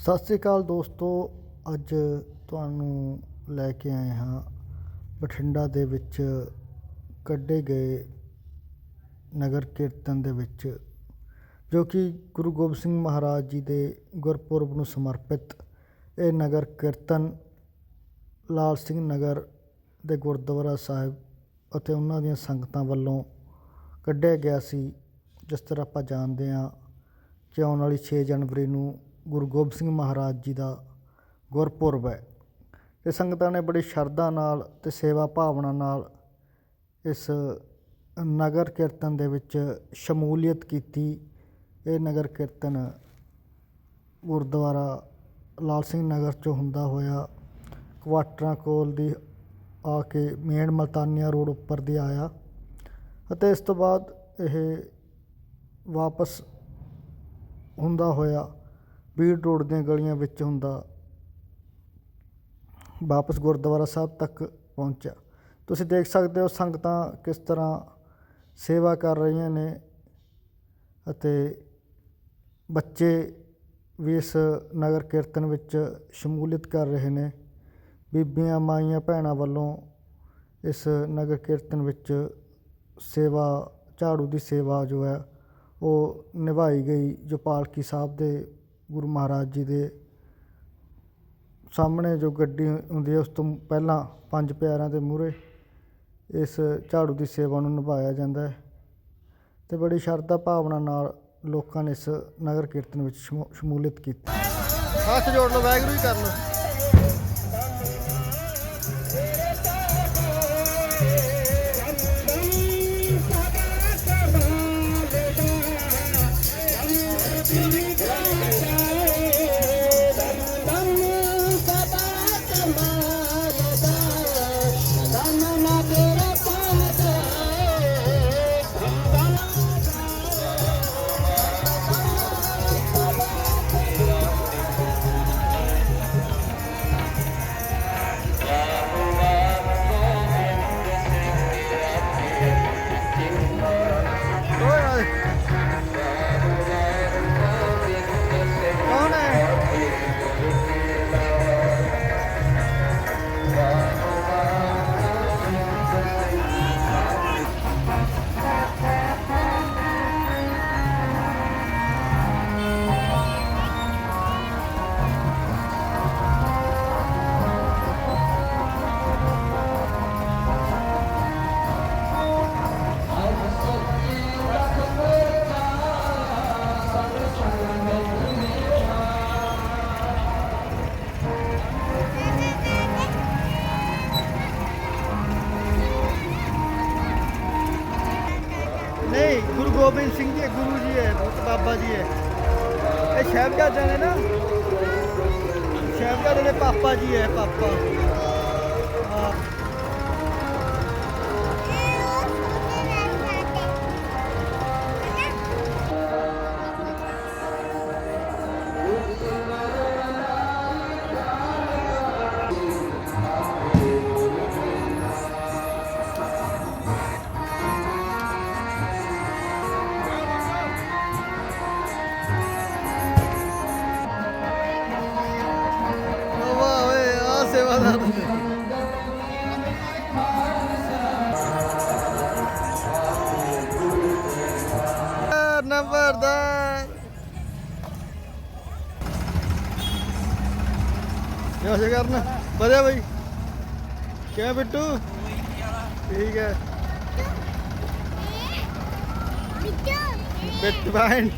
ਸਤਿ ਸ੍ਰੀ ਅਕਾਲ ਦੋਸਤੋ, ਅੱਜ ਤੁਹਾਨੂੰ ਲੈ ਕੇ ਆਏ ਹਾਂ ਬਠਿੰਡਾ ਦੇ ਵਿੱਚ ਕੱਢੇ ਗਏ ਨਗਰ ਕੀਰਤਨ ਦੇ ਵਿੱਚ, ਜੋ ਕਿ ਗੁਰੂ ਗੋਬਿੰਦ ਸਿੰਘ ਮਹਾਰਾਜ ਜੀ ਦੇ ਗੁਰਪੁਰਬ ਨੂੰ ਸਮਰਪਿਤ ਇਹ ਨਗਰ ਕੀਰਤਨ ਲਾਲ ਸਿੰਘ ਨਗਰ ਦੇ ਗੁਰਦੁਆਰਾ ਸਾਹਿਬ ਅਤੇ ਉਹਨਾਂ ਦੀਆਂ ਸੰਗਤਾਂ ਵੱਲੋਂ ਕੱਢਿਆ ਗਿਆ ਸੀ, ਜਿਸ ਤਰ੍ਹਾਂ ਆਪਾਂ ਜਾਣਦੇ ਹਾਂ ਕਿ ਆਉਣ ਵਾਲੀ 6 ਜਨਵਰੀ ਨੂੰ ਗੁਰੂ ਗੋਬਿੰਦ ਸਿੰਘ ਮਹਾਰਾਜ ਜੀ ਦਾ ਗੁਰਪੁਰਬ ਹੈ ਤੇ ਸੰਗਤਾਂ ਨੇ ਬੜੀ ਸ਼ਰਧਾ ਨਾਲ ਤੇ ਸੇਵਾ ਭਾਵਨਾ ਨਾਲ ਇਸ ਨਗਰ ਕੀਰਤਨ ਦੇ ਵਿੱਚ ਸ਼ਮੂਲੀਅਤ ਕੀਤੀ। ਇਹ ਨਗਰ ਕੀਰਤਨ ਗੁਰਦੁਆਰਾ ਲਾਲ ਸਿੰਘ ਨਗਰ ਚੋਂ ਹੁੰਦਾ ਹੋਇਆ। ਕੁਆਟਰਾਂ ਕੋਲ ਦੀ ਆ ਕੇ ਮੇਨ ਮਲਤਾਨੀਆ ਰੋਡ ਉੱਪਰ ਦੀ ਆਇਆ ਅਤੇ ਇਸ ਤੋਂ ਬਾਅਦ ਇਹ ਵਾਪਸ ਹੁੰਦਾ ਹੋਇਆ। ਬੀੜ ਰੋਡ ਦੀਆਂ ਗਲੀਆਂ ਵਿੱਚ ਹੁੰਦਾ। ਵਾਪਸ ਗੁਰਦੁਆਰਾ ਸਾਹਿਬ ਤੱਕ ਪਹੁੰਚਿਆ। ਤੁਸੀਂ ਦੇਖ ਸਕਦੇ ਹੋ ਸੰਗਤਾਂ ਕਿਸ ਤਰ੍ਹਾਂ ਸੇਵਾ ਕਰ ਰਹੀਆਂ ਨੇ ਅਤੇ ਬੱਚੇ ਵੀ ਇਸ ਨਗਰ ਕੀਰਤਨ ਵਿੱਚ ਸ਼ਮੂਲੀਅਤ ਕਰ ਰਹੇ ਨੇ। ਬੀਬੀਆਂ, ਮਾਈਆਂ, ਭੈਣਾਂ ਵੱਲੋਂ ਇਸ ਨਗਰ ਕੀਰਤਨ ਵਿੱਚ ਸੇਵਾ, ਝਾੜੂ ਦੀ ਸੇਵਾ ਜੋ ਹੈ, ਉਹ ਨਿਭਾਈ ਗਈ। ਜੋ ਪਾਲਕੀ ਸਾਹਿਬ ਦੇ ਗੁਰੂ ਮਹਾਰਾਜ ਜੀ ਦੇ ਸਾਹਮਣੇ ਜੋ ਗੱਡੀ ਹੁੰਦੀ ਹੈ, ਉਸ ਤੋਂ ਪਹਿਲਾਂ ਪੰਜ ਪਿਆਰਿਆਂ ਦੇ ਮੂਹਰੇ ਇਸ ਝਾੜੂ ਦੀ ਸੇਵਾ ਨੂੰ ਨਿਭਾਇਆ ਜਾਂਦਾ ਹੈ ਤੇ ਬੜੀ ਸ਼ਰਧਾ ਭਾਵਨਾ ਨਾਲ ਲੋਕਾਂ ਨੇ ਇਸ ਨਗਰ ਕੀਰਤਨ ਵਿੱਚ ਸ਼ਮੂ- ਸ਼ਮੂਲੀਅਤ ਕੀਤੀ। ਹੱਥ ਜੋੜ ਲਓ ਵੈਗਰੂ ਹੀ ਕਰ ਲਓ ਨਹੀਂ, ਗੁਰੂ ਗੋਬਿੰਦ ਸਿੰਘ ਜੀ, ਗੁਰੂ ਜੀ ਹੈ ਬਾਬਾ ਜੀ ਹੈ। ਇਹ ਸਾਹਿਬਜ਼ਾਦੇ ਨੇ ਨਾ ਸਾਹਿਬਜ਼ਾਦੇ ਦੇ ਪਾਪਾ ਜੀ ਹੈ, ਪਾਪਾ। ਹਾਂ। ਨੇ ਨੰਬਰਦਾਰ ਕਿਆ ਸੇ ਕਰਨਾ ਵਧੀਆ ਬਈ। ਕਿਵੇਂ ਬਿੱਟੂ? ਠੀਕ ਹੈ। ਬਿੱਟ। ਬਾਈਨ